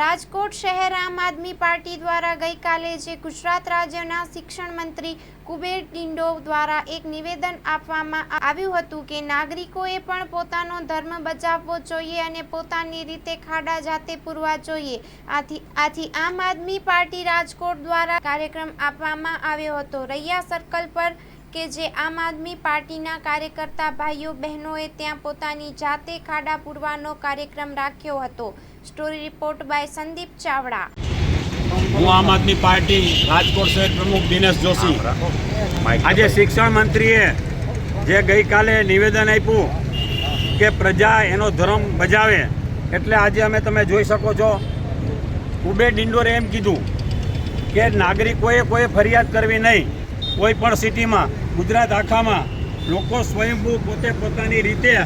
રાજકોટ શહેર આમ આદમી પાર્ટી દ્વારા ગઈકાલે જે ગુજરાત રાજ્યના શિક્ષણ મંત્રી કુબેર ડિંડો દ્વારા એક નિવેદન આપવામાં આવ્યું હતું કે નાગરિકોએ પણ પોતાનો ધર્મ બચાવવો જોઈએ અને પોતાની રીતે ખાડા જાતે પૂરવા જોઈએ. આથી આથી આમ આદમી પાર્ટી રાજકોટ દ્વારા કાર્યક્રમ આપવામાં આવ્યો હતો. રૈયા સર્કલ પર કે જે આમ આદમી પાર્ટીના કાર્યકર્તા ભાઈઓ બહેનોએ ત્યાં પોતાની જાતે ખાડા પૂરવાનો કાર્યક્રમ રાખ્યો હતો. Story report by Sandeep Chavda. હું આમ આદમી પાર્ટી રાજકોટ શહેર પ્રમુખ દિનેશ જોશી. આજે શિક્ષણ મંત્રીએ જે ગઈકાલે નિવેદન આપ્યું કે પ્રજા એનો ધર્મ બજાવે, એટલે આજે અમે તમે જોઈ શકો છો. ઉબે ડિંડોરે એમ કીધું કે નાગરિકોએ કોઈ ફરિયાદ કરવી નહીં. કોઈ પણ સિટીમાં, ગુજરાત આખામાં લોકો સ્વયંભૂ પોતે પોતાની રીતે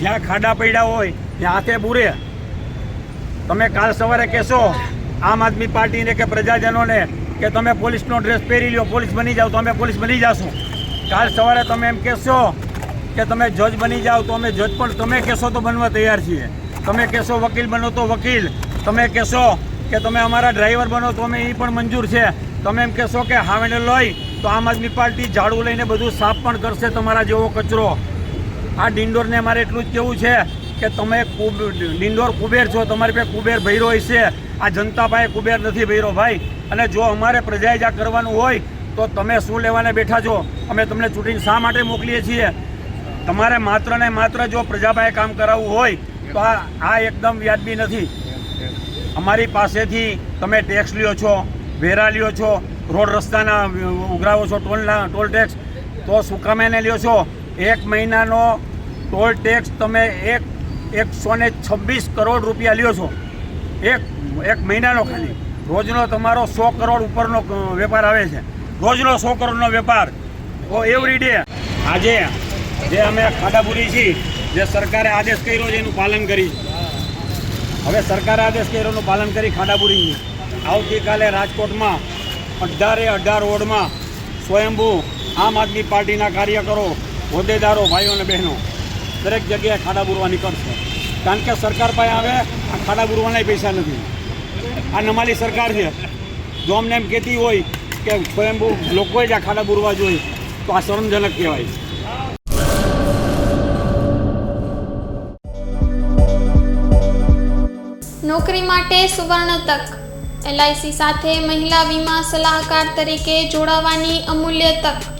જ્યાં ખાડા પડ્યા હોય, ત્યાં હાથે બુરે. તમે કાલ સવારે કહેશો આમ આદમી પાર્ટીને કે પ્રજાજનોને કે તમે પોલીસનો ડ્રેસ પહેરી લો પોલીસ બની જાઓ તો અમે પોલીસ બની જશું. કાલ સવારે તમે એમ કહેશો કે તમે જજ બની જાઓ તો અમે જજ પણ તમે કહેશો તો બનવા તૈયાર છીએ. તમે કહેશો વકીલ બનો તો વકીલ. તમે કહેશો કે તમે અમારા ડ્રાઈવર બનો તો અમે એ પણ મંજૂર છે. તમે એમ કહેશો કે હાવેને લોય તો આમ આદમી પાર્ટી ઝાડુ લઈને બધું સાફ પણ કરશે તમારા જેવો કચરો. આ ડિંડોરને મારે એટલું જ કહેવું છે કે તમે કુબ ડિંડોર કુબેર છો, તમારી પાસે કુબેર ભૈરો હશે આ જનતા પાસે કુબેર નથી ભૈરો ભાઈ. અને જો અમારે પ્રજાએ જ કરવાનું હોય, તો તમે શું લેવાને બેઠા છો? અમે તમને ચૂંટણી શા માટે મોકલીએ છીએ? તમારે માત્ર ને માત્ર જો પ્રજાભાઈ કામ કરાવવું હોય, તો આ આ એકદમ વ્યાજબી નથી. અમારી પાસેથી તમે ટેક્સ લ્યો છો, વેરા લ્યો છો, રોડ રસ્તાના ઉઘરાવો છો, ટોલના, ટોલ ટેક્સ તો શું કામે લ્યો છો? એક મહિનાનો ટોલ ટેક્સ તમે એક એકસો ને છવ્વીસ કરોડ રૂપિયા લ્યો છો. એક એક મહિનાનો ખાલી. રોજનો તમારો સો કરોડ ઉપરનો વેપાર આવે છે. રોજનો સો કરોડનો વેપાર. ઓ એવરી ડે આજે જે અમે ખાડાપુરી છીએ, જે સરકારે આદેશ કર્યો છે એનું પાલન કરી. હવે સરકારે આદેશ કર્યો એનું પાલન કરી ખાડાપુરી આવતીકાલે રાજકોટમાં અઢારે અઢાર વોર્ડમાં સ્વયંભૂ આમ આદમી પાર્ટીના કાર્યકરો હોદ્દેદારો, ભાઈઓ અને બહેનો. દરેક જગ્યાએ ખાડા બુરવા નીકળશે. કારણ કે સરકાર પાસે આવે આ ખાડા બુરવાના પૈસા નથી. આ નમાલી સરકાર છે. જો અમને એમ કહેતી હોય કે સ્વયંભૂ લોકોએ જ આ ખાડા બુરવા જોઈએ, તો આ શરમજનક કહેવાય. નોકરી માટે સુવર્ણ તક. એલઆઈસી સાથે મહિલા વીમા સલાહકાર તરીકે જોડાવાની અમૂલ્ય તક.